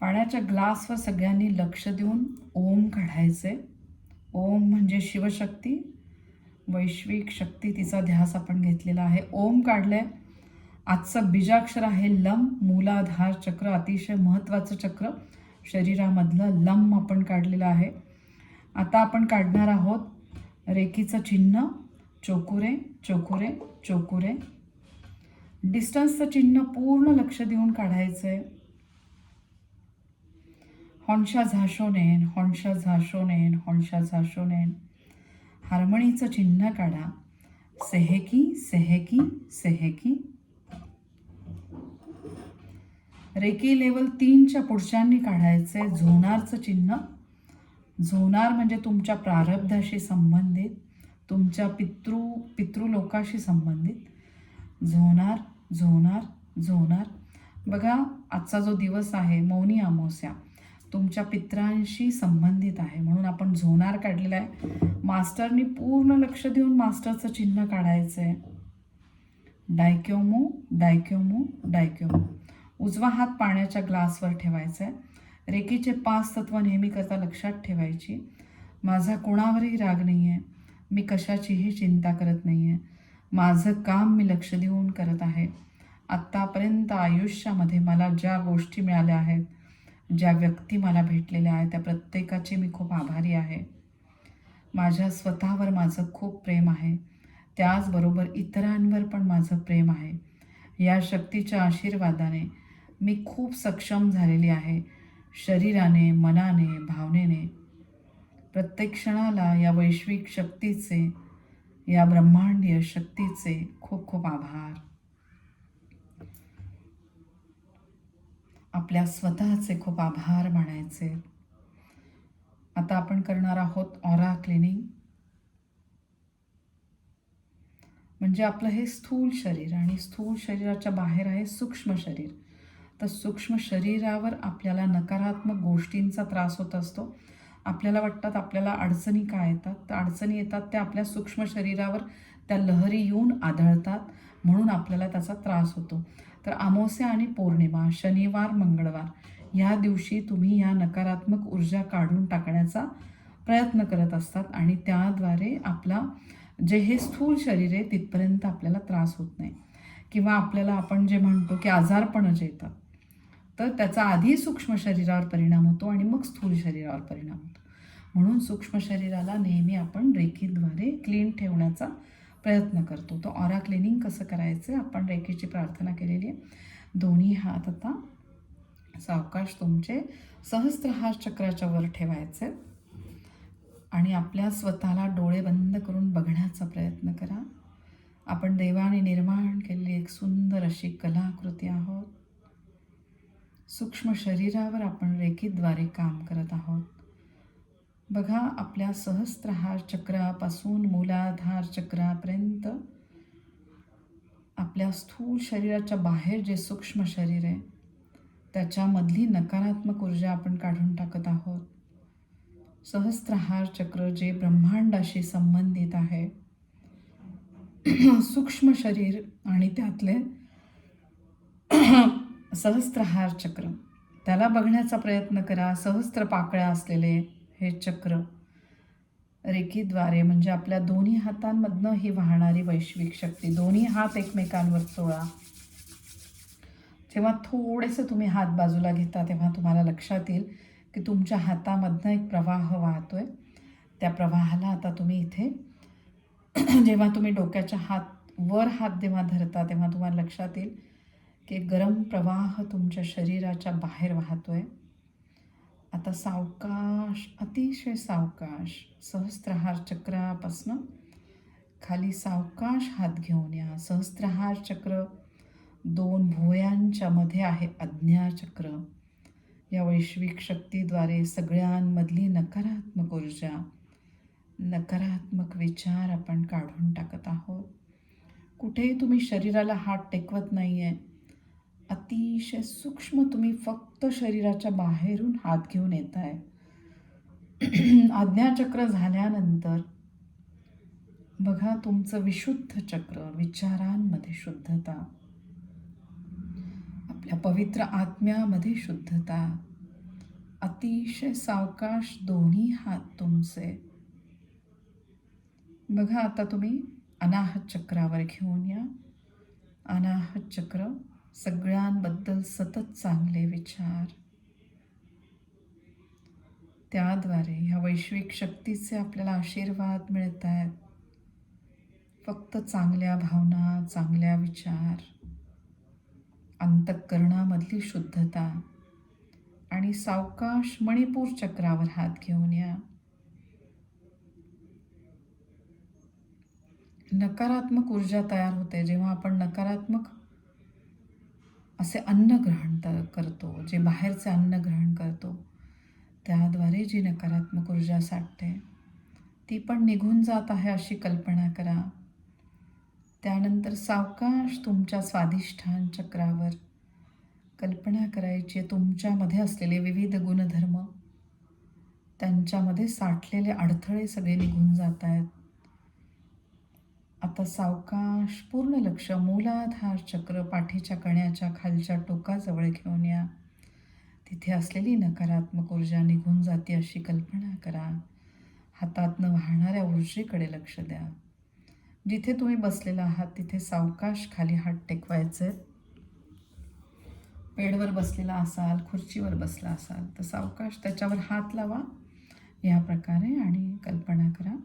पाण्याच्या ग्लासवर सगळ्यांनी लक्ष देऊन ओम काढायचे. ओम म्हणजे शिवशक्ती वैश्विक शक्ती तिचा ध्यास आपण घेतलेला आहे. ओम काढलंय. आजचं बीजाक्षर आहे लम मूलाधार चक्र अतिशय महत्त्वाचं चक्र. शरीरामधलं लम आपण काढलेलं आहे. आता आपण काढणार आहोत रेकीचं चिन्ह चोकुरे चोकुरे चोकुरे. डिस्टन्सचं चिन्ह पूर्ण लक्ष देऊन काढायचं आहे हॉनशा झाशोनेन नेन झाशोनेन झाशो झाशोनेन. हार्मणीचं चिन्ह काढा. सेहेकी सेहेकी सेहेकी. रेकी लेवल तीनच्या पुढच्यांनी काढायचे. झोनारचं चिन्ह. झोनार म्हणजे तुमच्या प्रारब्धाशी संबंधित तुमच्या पितृ पितृलोकाशी संबंधित. झोनार झोनार झोनार. बघा आजचा जो दिवस आहे मौनी अमावस्या. तुमच्या पित्रांशी संबंधित आहे. म्हणून आपण झोनार काढलेला आहे. मास्टरनी पूर्ण लक्ष देऊन मास्टरचं चिन्ह काढायचं आहे डायक्योमो डायक्योमो डायक्योमो. उजवा हात पाण्याच्या ग्लासवर ठेवायचा आहे रेकीचे पाच तत्व नेहमी करता लक्षात ठेवायची. माझा कोणावरही राग नाही आहे मी कशाचीही चिंता करत नाही आहे माझं काम मी लक्ष देऊन करत आहे. आत्तापर्यंत आयुष्यामध्ये मला ज्या गोष्टी मिळाल्या आहेत ज्या व्यक्ती मला भेटलेल्या आहेत त्या प्रत्येकाची मी खूप आभारी आहे. माझ्या स्वतःवर माझं खूप प्रेम आहे. त्याचबरोबर इतरांवर पण माझं प्रेम आहे. या शक्तीच्या आशीर्वादाने मी खूप सक्षम झालेली आहे. शरीराने मनाने भावनेने. प्रत्येक क्षणाला या वैश्विक शक्तीचे या ब्रह्मांडीय शक्तीचे खूप खूप आभार. आपल्या स्वतःचे खूप आभार मानायचे. आता आपण करणार आहोत ऑरा क्लिनिंग. म्हणजे आपलं हे स्थूल शरीर आणि स्थूल शरीराच्या बाहेर आहे सूक्ष्म शरीर. तर सूक्ष्म शरीरावर आपल्याला नकारात्मक गोष्टींचा त्रास होत असतो. आपल्याला वाटतात आपल्याला अडचणी काय येतात? तर अडचणी येतात त्या आपल्या सूक्ष्म शरीरावर त्या लहरी येऊन आढळतात म्हणून आपल्याला त्याचा त्रास होतो. तर अमावस्या आणि पौर्णिमा शनिवार मंगळवार ह्या दिवशी तुम्ही ह्या नकारात्मक ऊर्जा काढून टाकण्याचा प्रयत्न करत असतात आणि त्याद्वारे आपला जे हे स्थूल शरीर आहे तिथपर्यंत आपल्याला त्रास होत नाही. किंवा आपल्याला आपण जे म्हणतो की आजारपणं जे येतात. तर त्याचा आधी सूक्ष्म शरीरावर परिणाम होतो आणि मग स्थूल शरीरावर परिणाम होतो. म्हणून सूक्ष्म शरीराला नेहमी आपण रेखीद्वारे क्लीन ठेवण्याचा प्रयत्न करतो. तो ऑरा क्लिनिंग कसं करायचं? आपण रेखीची प्रार्थना केलेली आहे. दोन्ही हात आता सावकाश तुमचे सहस्त्रहार चक्राच्या वर ठेवायचे. आणि आपल्या स्वतःला डोळे बंद करून बघण्याचा प्रयत्न करा. आपण देवाने निर्माण केलेली एक सुंदर अशी कलाकृती आहोत. सूक्ष्म शरीरावर आपण रेखीद्वारे काम करत आहोत. बघा आपल्या सहस्त्रहार चक्रापासून मूलाधार चक्रापर्यंत. आपल्या स्थूल शरीराच्या बाहेर जे सूक्ष्म शरीर आहे त्याच्यामधली नकारात्मक ऊर्जा आपण काढून टाकत आहोत. सहस्त्रहार चक्र जे ब्रह्मांडाशी संबंधित आहे. सूक्ष्म शरीर आणि त्यातले सहस्त्रहार चक्र. त्याला बघण्याचा प्रयत्न करा. सहस्त्र पाकळ्या असलेले हे चक्र रेखीद्वारे म्हणजे आपल्या दोन्ही हातांमधनं ही वाहणारी वैश्विक शक्ती दोन्ही हात एकमेकांवर चोळा. जेव्हा थोडेसे तुम्ही हात बाजूला घेता तेव्हा तुम्हाला लक्षात येईल की तुमच्या हातामधनं एक प्रवाह वाहतो आहे त्या प्रवाहाला आता तुम्ही इथे जेव्हा तुम्ही डोक्याच्या हात वर हात जेव्हा धरता तेव्हा तुम्हाला लक्षात येईल की गरम प्रवाह तुमच्या शरीराच्या बाहेर वाहतो आहे आता सावकाश अतिशय सावकाश सहस्त्रहार चक्रापासनं खाली सावकाश हात घेऊन या. सहस्त्रहार चक्र दोन भुवयांच्या मध्ये आहे अज्ञाचक्र या वैश्विक शक्तीद्वारे सगळ्यांमधली नकारात्मक ऊर्जा नकारात्मक विचार आपण काढून टाकत आहोत. कुठेही तुम्ही शरीराला हात टेकवत नाही आहे अतिशय सूक्ष्म तुम्ही फक्त शरीराच्या बाहेरून हात घेऊन येत आहे आज्ञाचक्र झाल्यानंतर बघा तुमचं विशुद्ध चक्र विचारांमध्ये शुद्धता. आपल्या पवित्र आत्म्यामध्ये शुद्धता. अतिशय सावकाश दोन्ही हात तुमचे. बघा आता तुम्ही अनाहत चक्रावर घेऊन या. अनाहत चक्र सगळ्यांबद्दल सतत चांगले विचार. त्याद्वारे ह्या वैश्विक शक्तीचे आपल्याला आशीर्वाद मिळत आहेत फक्त चांगल्या भावना चांगल्या विचार अंतःकरणामधली शुद्धता आणि सावकाश मणिपूर चक्रावर हात घेऊन या. नकारात्मक ऊर्जा तयार होते जेव्हा आपण नकारात्मक असे अन्न ग्रहण तर करतो जे बाहेरचे अन्न ग्रहण करतो. त्याद्वारे जी नकारात्मक ऊर्जा साठते ती पण निघून जात आहे अशी कल्पना करा. त्यानंतर सावकाश तुमच्या स्वादिष्ठान चक्रावर कल्पना करायची तुमच्यामध्ये असलेले विविध गुणधर्म त्यांच्यामध्ये साठलेले अडथळे सगळे निघून जात आहेत. आता सावकाश पूर्ण लक्ष मूलाधार चक्र पाठीच्या कण्याच्या खालच्या टोकाजवळ घेऊन या. तिथे असलेली नकारात्मक ऊर्जा निघून जाते अशी कल्पना करा. हातातनं वाहणाऱ्या ऊर्जेकडे लक्ष द्या. जिथे तुम्ही बसलेला आहात तिथे सावकाश खाली हात टेकवायचे. बेडवर बसलेला असाल खुर्चीवर बसला असाल तर सावकाश त्याच्यावर हात लावा. या प्रकारे आणि कल्पना करा.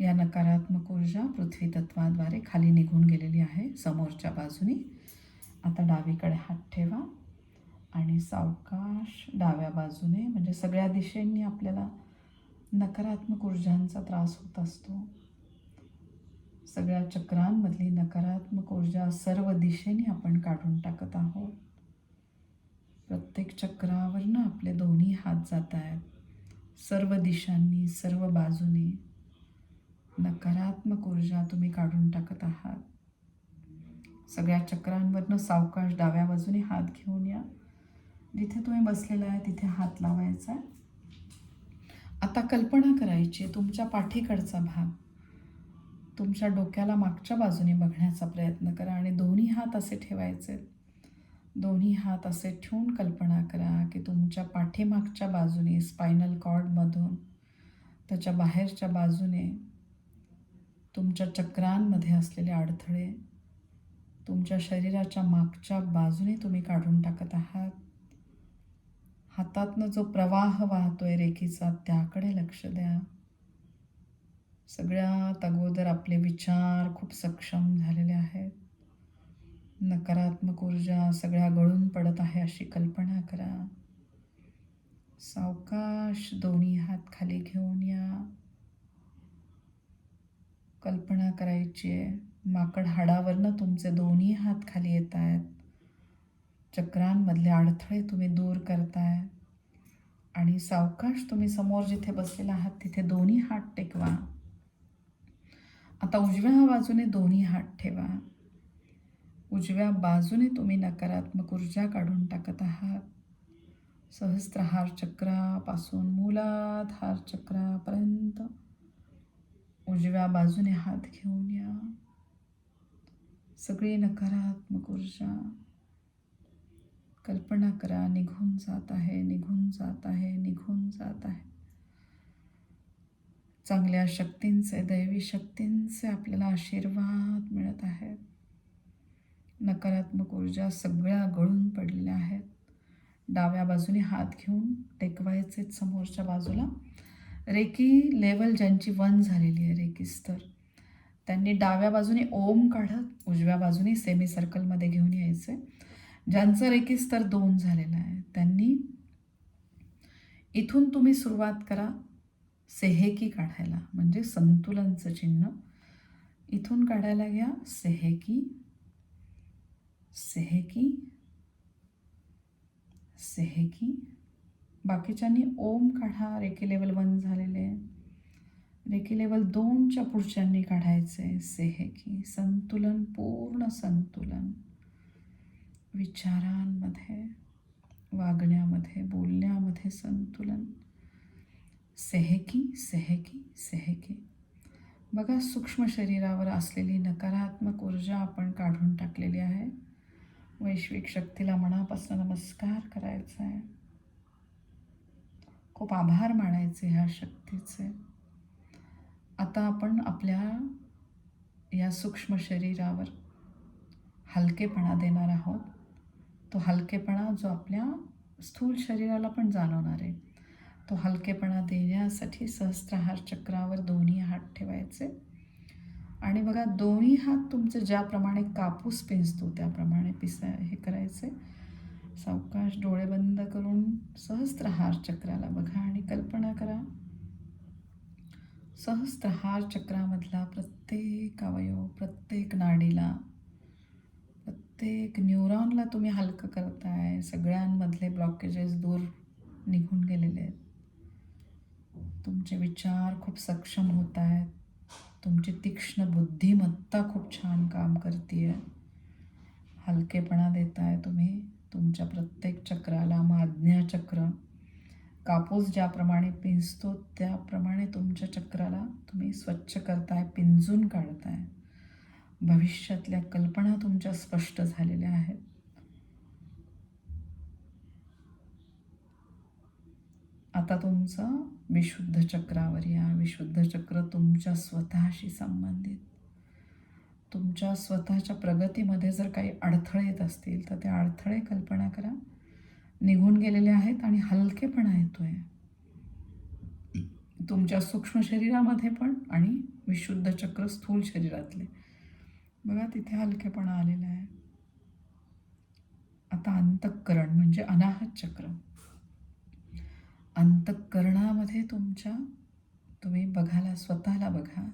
या नकारात्मक ऊर्जा पृथ्वी तत्वाद्वारे खाली निघून गेलेली आहे समोरच्या बाजूनी. आता डावीकडे हात ठेवा आणि सावकाश डाव्या बाजूने म्हणजे सगळ्या दिशेंनी आपल्याला नकारात्मक ऊर्जांचा त्रास होत असतो. सगळ्या चक्रांमधली नकारात्मक ऊर्जा सर्व दिशेने आपण काढून टाकत आहोत. प्रत्येक चक्रावरनं आपले दोन्ही हात जात आहेत. सर्व दिशांनी सर्व बाजूने. नकारात्मक ऊर्जा तुम्ही काढून टाकत आहात. सगळ्या चक्रांवरनं सावकाश डाव्या बाजूने हात घेऊन या. जिथे तुम्ही बसलेला आहे तिथे हात लावायचा. आहे आता कल्पना करायची तुमच्या पाठीकडचा भाग. तुमच्या डोक्याला मागच्या बाजूने बघण्याचा प्रयत्न करा आणि दोन्ही हात असे ठेवायचे. दोन्ही हात असे ठेवून कल्पना करा की तुमच्या पाठीमागच्या बाजूने स्पायनल कॉर्डमधून त्याच्या बाहेरच्या बाजूने तुमच्या चक्रांमध्ये असलेले अडथळे तुमच्या शरीराच्या मागच्या बाजूने तुम्ही काढून टाकत आहात. हातातनं जो प्रवाह वाहतोय रेखीचा त्याकडे लक्ष द्या. सगळ्यात अगोदर आपले विचार खूप सक्षम झालेले आहेत. नकारात्मक ऊर्जा सगळ्या गळून पडत आहे अशी कल्पना करा. सावकाश दोन्ही हात खाली घेऊन या. कल्पना करायची आहे. माकड हाडावरनं तुमचे दोन्ही हात खाली येत आहेत. चक्रांमधले अडथळे तुम्ही दूर करताय. आणि सावकाश तुम्ही समोर जिथे बसलेला आहात तिथे दोन्ही हात टेकवा. आता उजव्या बाजूने दोन्ही हात ठेवा. उजव्या बाजूने तुम्ही नकारात्मक ऊर्जा काढून टाकत आहात. सहस्त्रहार चक्रापासून मूलाधार चक्रापर्यंत उजव्या बाजूने हात घेऊन या. सगळी नकारात्मक ऊर्जा कल्पना करा निघून जात आहे निघून जात आहे निघून जात आहे. चांगल्या शक्तींचे दैवी शक्तींचे आपल्याला आशीर्वाद मिळत आहेत. नकारात्मक ऊर्जा सगळ्या गळून पडलेल्या आहेत. डाव्या बाजूने हात घेऊन टेकवायचे समोरच्या बाजूला रेकी लेवल ज्यांची वन झालेली आहे रेकी स्तर. त्यांनी डाव्या बाजूने ओम काढत उजव्या बाजूने सेमी सर्कलमध्ये घेऊन यायचे. ज्यांचं रेकी स्तर दोन झालेलं आहे त्यांनी इथून तुम्ही सुरुवात करा सेहेकी काढायला म्हणजे संतुलनचं चिन्ह. इथून काढायला घ्या सेहेकी सेहेकी सेहेकी बाकीच्यांनी ओम काढा रेकी लेवल वन झालेले. रेकी लेवल दोनच्या पुढच्यांनी काढायचे. सेहेकी संतुलन पूर्ण संतुलन. विचारांमध्ये वागण्यामध्ये बोलण्यामध्ये संतुलन. सेहेकी सेहेकी सेहेकी बघा सूक्ष्म शरीरावर असलेली नकारात्मक ऊर्जा आपण काढून टाकलेली आहे. वैश्विक शक्तीला मनापासून नमस्कार करायचा आहे खूप आभार मानायचे ह्या शक्तीचे. आता आपण आपल्या या सूक्ष्म शरीरावर हलकेपणा देणार आहोत. तो हलकेपणा जो आपल्या स्थूल शरीराला पण जाणवणार आहे. तो हलकेपणा देण्यासाठी सहस्त्रहार चक्रावर दोन्ही हात ठेवायचे. आणि बघा दोन्ही हात तुमचे ज्याप्रमाणे कापूस पिंजतो त्याप्रमाणे पिसा हे करायचे. सावकाश डोळे बंद करून सहस्त्रहार चक्राला बघा आणि कल्पना करा. सहस्त्रहार चक्रामधला प्रत्येक अवयव प्रत्येक नाडीला प्रत्येक न्यूरॉनला तुम्ही हलकं करताय. सगळ्यांमधले ब्लॉकेजेस दूर निघून गेलेले आहेत. तुमचे विचार खूप सक्षम होत आहेत तुमची तीक्ष्ण बुद्धिमत्ता खूप छान काम करते हलकेपणा देताय तुम्ही. तुमच्या प्रत्येक चक्राला माज्ञा चक्र. कापूस ज्याप्रमाणे पिंजतो त्याप्रमाणे तुमच्या चक्राला तुम्ही स्वच्छ करताय पिंजून काढताय. भविष्यातल्या कल्पना तुमच्या स्पष्ट झालेल्या आहेत. आता तुमचं विशुद्ध चक्रावर या विशुद्ध चक्र तुमच्या स्वतःशी संबंधित. तुमच्या स्वतःच्या प्रगतीमध्ये जर काही अडथळे येत असतील तर ते अडथळे कल्पना करा. निघून गेलेले आहेत आणि हलकेपणा येतो आहे तुमच्या सूक्ष्म शरीरामध्ये पण आणि विशुद्ध चक्र स्थूल शरीरातले. बघा तिथे हलकेपणा आलेला आहे. आता अंतःकरण म्हणजे अनाहत चक्र. अंतःकरणामध्ये तुमच्या तुम्ही बघायला स्वतःला बघा.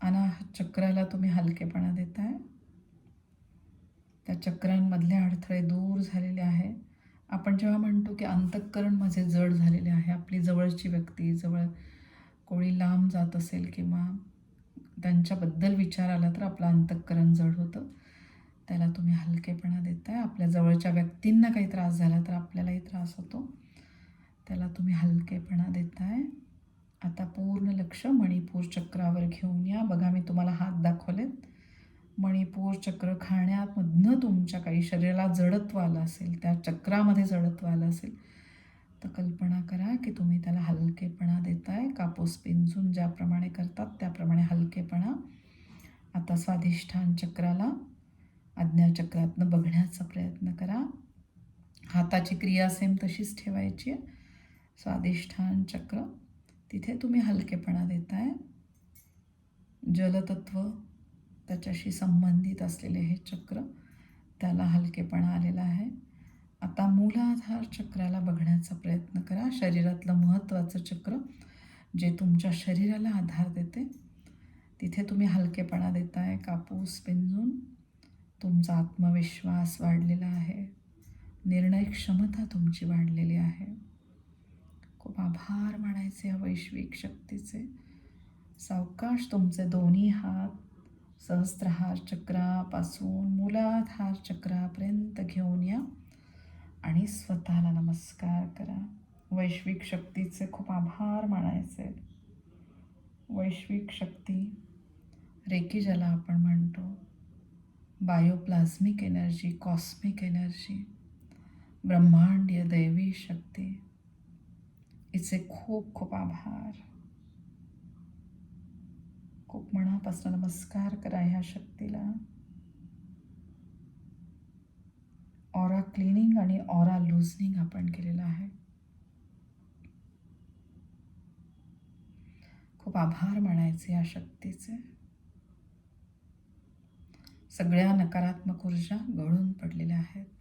अनाहत चक्राला तुम्ही हलकेपणा देताय. त्या चक्रांमधले अडथळे दूर झालेले आहे आपण जेव्हा म्हणतो की अंतःकरण माझे जड झालेले आहे आपली जवळची व्यक्ती जवळ कोणी लांब जात असेल किंवा त्यांच्याबद्दल विचार आला तर आपलं अंतःकरण जड होतं. त्याला तुम्ही हलकेपणा देताय. आपल्या जवळच्या व्यक्तींना काही त्रास झाला तर आपल्यालाही त्रास होतो. त्याला तुम्ही हलकेपणा देताय. आता पूर्ण लक्ष मणिपूर चक्रावर घेऊन या. बघा मी तुम्हाला हात दाखवलेत. मणिपूर चक्र खाण्यामधनं तुमच्या काही शरीराला जडत्व आलं असेल त्या चक्रामध्ये जडत्व आलं असेल तर कल्पना करा की तुम्ही त्याला हलकेपणा देताय. कापूस पिंजून ज्याप्रमाणे करतात त्याप्रमाणे हलकेपणा. आता स्वाधिष्ठान चक्राला आज्ञाचक्रातनं बघण्याचा प्रयत्न करा. हाताची क्रिया सेम तशीच ठेवायची आहे. स्वाधिष्ठान चक्र तिथे तुम्ही हलकेपणा देताय. जलतत्व त्याच्याशी संबंधित असलेले हे चक्र त्याला हलकेपणा आलेला आहे. आता मूलाधार चक्राला बघण्याचा प्रयत्न करा. शरीरातलं महत्त्वाचं चक्र जे तुमच्या शरीराला आधार देते तिथे तुम्ही हलकेपणा देताय. कापूस पिंजून तुमचा आत्मविश्वास वाढलेला आहे. निर्णय क्षमता तुमची वाढलेली आहे. खूप आभार मानायचे या वैश्विक शक्तीचे. सावकाश तुमचे दोन्ही हात सहस्त्रहार चक्रापासून मूलाधार चक्रापर्यंत घेऊन या आणि स्वतःला नमस्कार करा. वैश्विक शक्तीचे खूप आभार मानायचे वैश्विक शक्ती रेकी ज्याला आपण म्हणतो बायोप्लाझ्मिक एनर्जी कॉस्मिक एनर्जी ब्रह्मांडीय दैवी शक्ती इचे खूप खूप आभार. खूप मनापासून नमस्कार करा ह्या शक्तीला. ऑरा क्लिनिंग आणि ऑरा लुझनिंग आपण केलेलं आहे. खूप आभार मानायचे या शक्तीचे. सगळ्या नकारात्मक ऊर्जा गळून पडलेल्या आहेत.